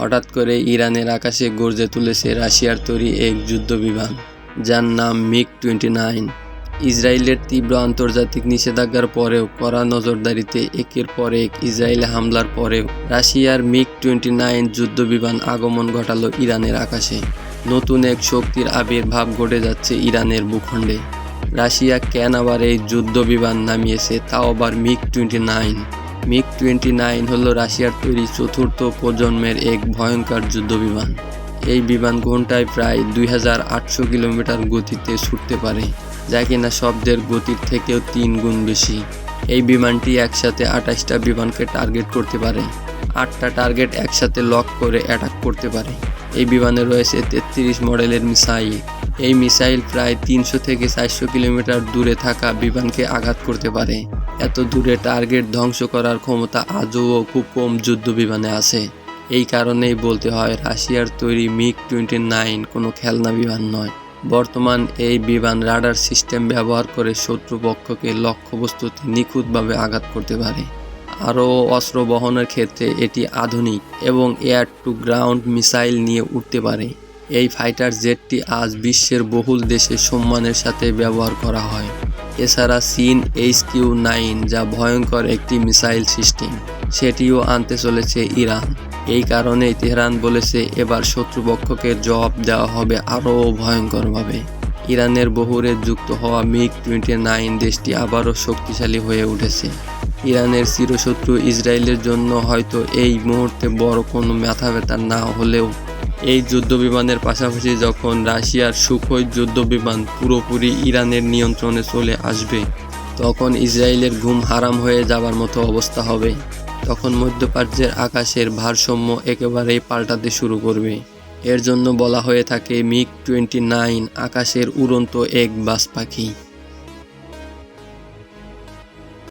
হঠাৎ করে ইরানের আকাশে গর্জে তুলেছে রাশিয়ার তৈরি এক যুদ্ধ বিমান যার নাম মিগ টোয়েন্টি নাইন। ইসরায়েলের তীব্র আন্তর্জাতিক নিষেধাজ্ঞার পরেও কড়া নজরদারিতে একের পর এক ইসরায়েলে হামলার পরেও রাশিয়ার মিগ টোয়েন্টি নাইন যুদ্ধ বিমান আগমন ঘটালো ইরানের আকাশে। নতুন এক শক্তির আবির্ভাব ঘটে যাচ্ছে ইরানের ভূখণ্ডে। রাশিয়া কেন আবার এই যুদ্ধ বিমান নামিয়েছে তাও আবার MiG twenty nine. MiG twenty nine হল রাশিয়ার তৈরি চতুর্থ প্রজন্মের এক ভয়ঙ্কর যুদ্ধ বিমান। এই বিমান ঘন্টায় প্রায় দুই হাজার আটশো কিলোমিটার গতিতে ছুটতে পারে, যা কিনা শব্দের গতির থেকেও তিন গুণ বেশি। এই বিমানটি একসাথে আঠাশটা বিমানকে টার্গেট করতে পারে, আটটা টার্গেট একসাথে লক করে অ্যাটাক করতে পারে। এই বিমানে রয়েছে তেত্রিশ মডেলের মিসাইল। এই মিসাইল প্রায় তিনশো থেকে চারশো কিলোমিটার দূরে থাকা বিমানকে আঘাত করতে পারে। এত দূরে টার্গেট ধ্বংস করার ক্ষমতা আজও খুব কম যুদ্ধ বিমানে আছে। এই কারণেই বলতে হয় রাশিয়ার তৈরি মিগ টোয়েন্টি নাইন কোনো খেলনা বিমান নয়। বর্তমান এই বিমান রাডার সিস্টেম ব্যবহার করে শত্রুপক্ষকে লক্ষ্যবস্তুতে নিখুঁতভাবে আঘাত করতে পারে। আরও অস্ত্র বহনের ক্ষেত্রে এটি আধুনিক এবং এয়ার টু গ্রাউন্ড মিসাইল নিয়ে উঠতে পারে। এই ফাইটার জেটটি আজ বিশ্বের বহুল দেশে সম্মানের সাথে ব্যবহার করা হয়। এছাড়া চীন এইচ কিউ নাইন যা ভয়ঙ্কর একটি মিসাইল সিস্টেম, সেটিও আনতে চলেছে ইরান। এই কারণেই তেহরান বলেছে এবার শত্রুপক্ষকে জবাব দেওয়া হবে আরও ভয়ঙ্করভাবে। ইরানের বহুরে যুক্ত হওয়া মিগ টোয়েন্টি নাইন দেশটি আবারও শক্তিশালী হয়ে উঠেছে। ইরানের চিরশত্রু ইসরায়েলের জন্য হয়তো এই মুহূর্তে বড় কোনো মাথা ব্যথা না হলেও। এই যুদ্ধবিমানের পাশাপাশি যখন রাশিয়ার সুখোই যুদ্ধবিমান পুরোপুরি ইরানের নিয়ন্ত্রণে চলে আসবে, তখন ইসরায়েলের ঘুম হারাম হয়ে যাবার মতো অবস্থা হবে। তখন মধ্যপ্রাচ্যের আকাশের ভারসাম্য একেবারেই পাল্টাতে শুরু করবে। এর জন্য বলা হয়ে থাকে, মিগ টোয়েন্টি নাইন আকাশের উড়ন্ত এক বাস পাখি।